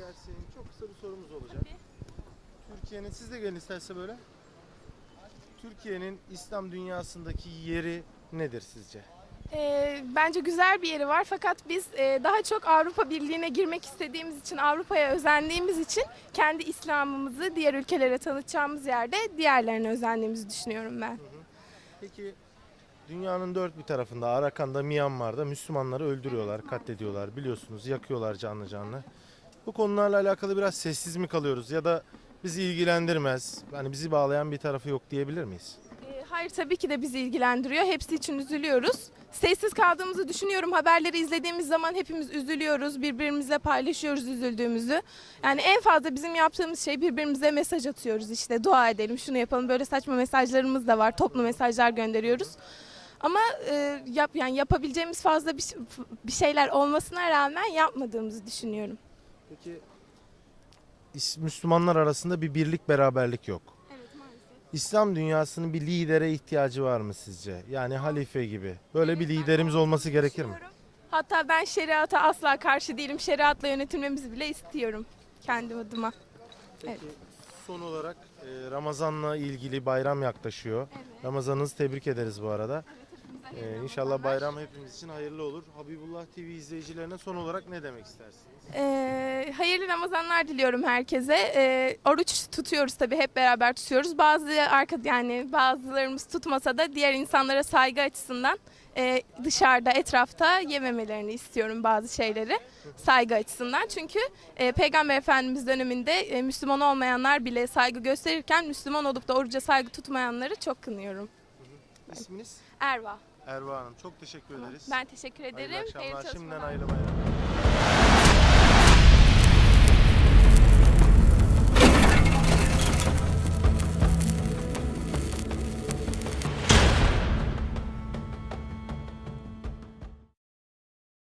gelsin. Çok kısa bir sorumuz olacak. Türkiye'nin, siz de gelin isterse böyle. Türkiye'nin İslam dünyasındaki yeri nedir sizce? Ee, bence güzel bir yeri var fakat biz e, daha çok Avrupa Birliği'ne girmek istediğimiz için, Avrupa'ya özendiğimiz için kendi İslam'ımızı diğer ülkelere tanıtacağımız yerde diğerlerine özendiğimizi düşünüyorum ben. Peki dünyanın dört bir tarafında, Arakan'da, Myanmar'da Müslümanları öldürüyorlar, katlediyorlar. Biliyorsunuz yakıyorlar canlı canlı. Bu konularla alakalı biraz sessiz mi kalıyoruz ya da bizi ilgilendirmez, hani bizi bağlayan bir tarafı yok diyebilir miyiz? Ee, Hayır tabii ki de bizi ilgilendiriyor. Hepsi için üzülüyoruz. Sessiz kaldığımızı düşünüyorum. Haberleri izlediğimiz zaman hepimiz üzülüyoruz. Birbirimizle paylaşıyoruz üzüldüğümüzü. Yani en fazla bizim yaptığımız şey birbirimize mesaj atıyoruz işte. Dua edelim, şunu yapalım. Böyle saçma mesajlarımız da var. Toplu mesajlar gönderiyoruz. Ama e, yap yani yapabileceğimiz fazla bir, bir şeyler olmasına rağmen yapmadığımızı düşünüyorum. Peki Müslümanlar arasında bir birlik beraberlik yok. Evet maalesef. İslam dünyasının bir lidere ihtiyacı var mı sizce? Yani halife gibi. Böyle bir liderimiz olması gerekir mi? Hatta ben şeriata asla karşı değilim. Şeriatla yönetilmemizi bile istiyorum kendi adıma. Peki son olarak e, Ramazan'la ilgili bayram yaklaşıyor. Ramazanınızı tebrik ederiz bu arada. E, inşallah bayram hepimiz için hayırlı olur. Habibullah TV izleyicilerine son olarak ne demek istersiniz? Ee, hayırlı Ramazanlar diliyorum herkese. Ee, oruç tutuyoruz tabii hep beraber tutuyoruz. Bazı arka yani bazılarımız tutmasa da diğer insanlara saygı açısından e, dışarıda etrafta yememelerini istiyorum bazı şeyleri saygı açısından. Çünkü e, Peygamber Efendimiz döneminde e, Müslüman olmayanlar bile saygı gösterirken Müslüman olup da oruca saygı tutmayanları çok kınıyorum. İsminiz? Erva. Erva Hanım. Çok teşekkür ederiz. Ben teşekkür ederim. Hayırlı akşamlar. Şimdiden bayramlar.